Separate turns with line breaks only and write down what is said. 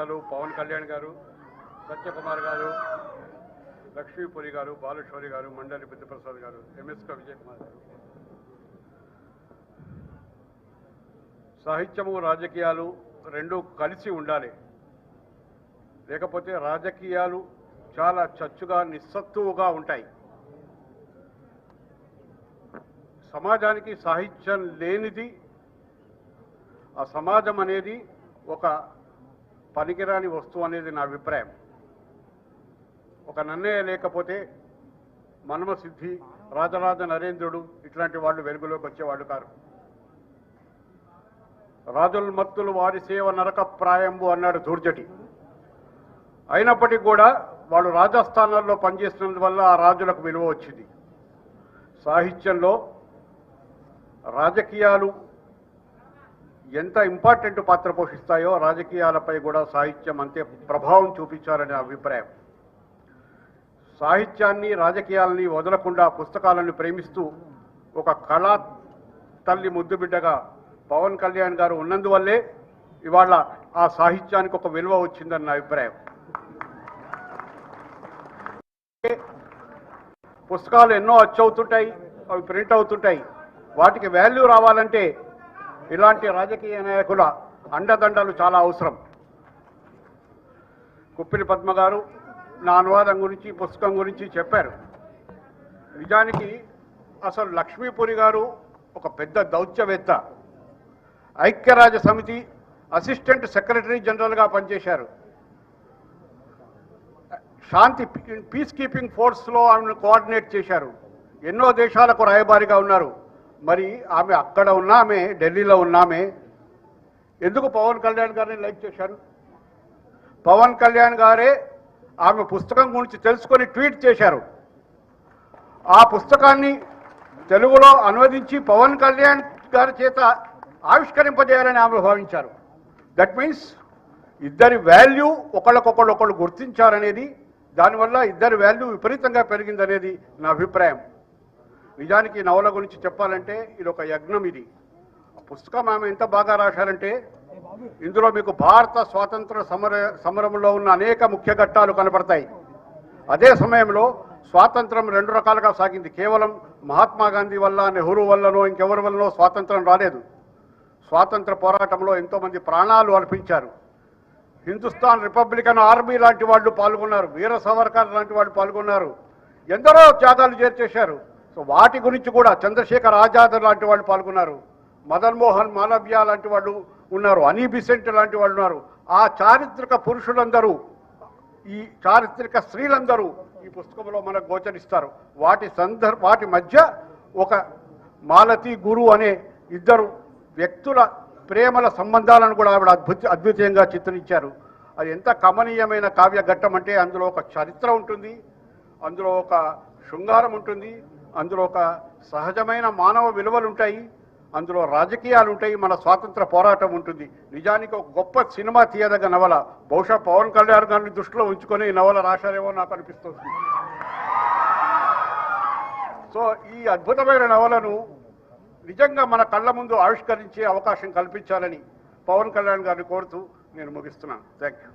పెద్దలు పవన్ కళ్యాణ్ గారు సత్యకుమార్ గారు లక్ష్మీపురి గారు బాలేశ్వరి గారు మండలి బుద్ధిప్రసాద్ గారు ఎంఎస్క విజయ్ కుమార్ గారు. సాహిత్యము రాజకీయాలు రెండు కలిసి ఉండాలి. లేకపోతే రాజకీయాలు చాలా చచ్చుగా నిస్సత్తువుగా ఉంటాయి. సమాజానికి సాహిత్యం లేనిది ఆ సమాజం అనేది ఒక పనికిరాని వస్తువు అనేది నా అభిప్రాయం. ఒక నన్నయ్య లేకపోతే మన్మసిద్ధి రాజరాజ నరేంద్రుడు ఇట్లాంటి వాళ్ళు వెలుగులోకి వచ్చేవాళ్ళు కారు. రాజుల మత్తులు వారి సేవ నరక ప్రాయంబు అన్నాడు దూర్జటి. అయినప్పటికీ కూడా వాళ్ళు రాజస్థానాల్లో పనిచేసినందువల్ల ఆ రాజులకు విలువ వచ్చింది. సాహిత్యంలో రాజకీయాలు ఎంత ఇంపార్టెంట్ పాత్ర పోషిస్తాయో రాజకీయాలపై కూడా సాహిత్యం అంతే ప్రభావం చూపించాలనే అభిప్రాయం. సాహిత్యాన్ని రాజకీయాలని వదలకుండా పుస్తకాలను ప్రేమిస్తూ ఒక కళా తల్లి ముద్దుబిడ్డగా పవన్ కళ్యాణ్ గారు ఉన్నందువల్లే ఇవాళ ఆ సాహిత్యానికి ఒక విలువ వచ్చిందని నా అభిప్రాయం. పుస్తకాలు ఎన్నో అచ్చవుతుంటాయి అవి ప్రింట్ అవుతుంటాయి. వాటికి వాల్యూ రావాలంటే ఇలాంటి రాజకీయ నాయకుల అండదండలు చాలా అవసరం. కుప్పిలి పద్మ గారు నా అనువాదం గురించి పుస్తకం గురించి చెప్పారు. నిజానికి అసలు లక్ష్మీపురి గారు ఒక పెద్ద దౌత్యవేత్త. ఐక్యరాజ్య సమితి అసిస్టెంట్ సెక్రటరీ జనరల్గా పనిచేశారు. శాంతి పీస్ కీపింగ్ ఫోర్స్లో ఆమెను కోఆర్డినేట్ చేశారు. ఎన్నో దేశాలకు రాయబారిగా ఉన్నారు. మరి ఆమె అక్కడ ఉన్నామే ఢిల్లీలో ఉన్నామే. ఎందుకు పవన్ కళ్యాణ్ గారిని లైక్ చేశారు? పవన్ కళ్యాణ్ గారే ఆమె పుస్తకం గురించి తెలుసుకొని ట్వీట్ చేశారు. ఆ పుస్తకాన్ని తెలుగులో అనువదించి పవన్ కళ్యాణ్ గారి చేత ఆవిష్కరింపజేయాలని ఆమె భావించారు. దట్ మీన్స్ ఇద్దరి వాల్యూ ఒకళ్ళకొకళ్ళు ఒకళ్ళు గుర్తించారనేది దానివల్ల ఇద్దరి వాల్యూ విపరీతంగా పెరిగిందనేది నా అభిప్రాయం. నిజానికి నవల గురించి చెప్పాలంటే ఇది ఒక యజ్ఞం ఇది. పుస్తకం ఆమె ఎంత బాగా రాశారంటే ఇందులో మీకు భారత స్వాతంత్ర సమర సమరంలో ఉన్న అనేక ముఖ్య ఘట్టాలు కనపడతాయి. అదే సమయంలో స్వాతంత్రం రెండు రకాలుగా సాగింది. కేవలం మహాత్మా గాంధీ వల్ల నెహ్రూ వల్లనో ఇంకెవరి వల్లనో స్వాతంత్రం రాలేదు. స్వాతంత్ర పోరాటంలో ఎంతోమంది ప్రాణాలు అర్పించారు. హిందుస్థాన్ రిపబ్లికన్ ఆర్మీ లాంటి వాళ్ళు పాల్గొన్నారు. వీర సవర్కర్ లాంటి వాళ్ళు పాల్గొన్నారు. ఎందరో త్యాగాలు చేర్చేశారు. వాటి గురించి కూడా చంద్రశేఖర్ ఆజాద్ లాంటి వాళ్ళు పాల్గొన్నారు. మదన్ మోహన్ మాలవ్య లాంటి వాళ్ళు ఉన్నారు. అనీ బిసెంట్ లాంటి వాళ్ళు ఉన్నారు. ఆ చారిత్రక పురుషులందరూ ఈ చారిత్రక స్త్రీలందరూ ఈ పుస్తకంలో మనకు గోచరిస్తారు. వాటి సందర్భ వాటి మధ్య ఒక మాలతి గురు అనే ఇద్దరు వ్యక్తుల ప్రేమల సంబంధాలను కూడా ఆవిడ అద్భుత అద్వితీయంగా చిత్రించారు. అది ఎంత కమనీయమైన కావ్య ఘట్టం అంటే అందులో ఒక చరిత్ర ఉంటుంది. అందులో ఒక శృంగారం ఉంటుంది. అందులో ఒక సహజమైన మానవ విలువలు ఉంటాయి అందులో రాజకీయాలు ఉంటాయి మన స్వాతంత్ర పోరాటం ఉంటుంది. నిజానికి ఒక గొప్ప సినిమా తీయదగ్గ నవల బహుశా పవన్ కళ్యాణ్ గారిని దృష్టిలో ఉంచుకొని ఈ నవల రాశారేమో నాకు అనిపిస్తుంది. సో ఈ అద్భుతమైన నవలను నిజంగా మన కళ్ళ ముందు ఆవిష్కరించే అవకాశం కల్పించాలని పవన్ కళ్యాణ్ గారిని కోరుతూ నేను ముగిస్తున్నాను. Thank you